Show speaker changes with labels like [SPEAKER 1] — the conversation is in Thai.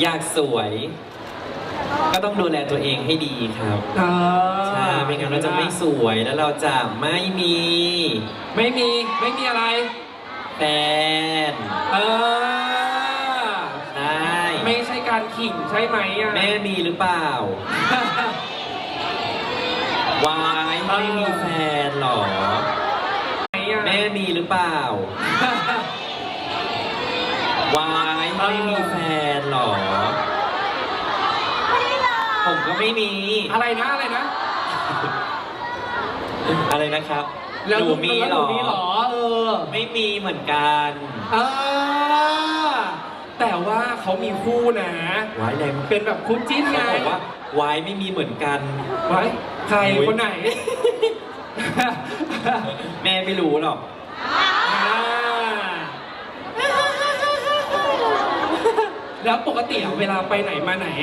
[SPEAKER 1] อยากสวย ก็ต้องดูแลตัวเองให้ดีครับ
[SPEAKER 2] อ่า
[SPEAKER 1] ใช่ไม่งั้นเราจะไม่สวยแล้วเราจะไม่มี
[SPEAKER 2] ไม่มีไม่มีอะไร
[SPEAKER 1] แฟน
[SPEAKER 2] เออ
[SPEAKER 1] ใช่
[SPEAKER 2] ไม่ใช่การขิงใช่ไหมอะ
[SPEAKER 1] แม่มีหรือเปล่าวายไม่มีแฟนหรอ
[SPEAKER 2] ไหนอะ
[SPEAKER 1] แม่มีหรือเปล่าวายไม่มีแฟนหรอ ผมก็ไม่มี
[SPEAKER 2] อะไรนะอะไรนะ
[SPEAKER 1] อะไรนะครับ
[SPEAKER 2] แล้ว
[SPEAKER 1] หนูมี
[SPEAKER 2] แล้ว
[SPEAKER 1] หรอ
[SPEAKER 2] นูมีเหรอเออ
[SPEAKER 1] ไม่มีเหมือนกัน
[SPEAKER 2] อ่าแต่ว่าเขามีคู่นะ
[SPEAKER 1] วายแรง
[SPEAKER 2] เป็นแบบคู่จิ้นไง
[SPEAKER 1] เขาบอกว่าวายไม่มีเหมือนกัน
[SPEAKER 2] ไว้ใคร
[SPEAKER 1] อุ๊ย
[SPEAKER 2] คนไหน
[SPEAKER 1] แม่ไม่รู้หรอก
[SPEAKER 2] อ่าแล้วปกติอะเวลาไปไหนมาไหนอะ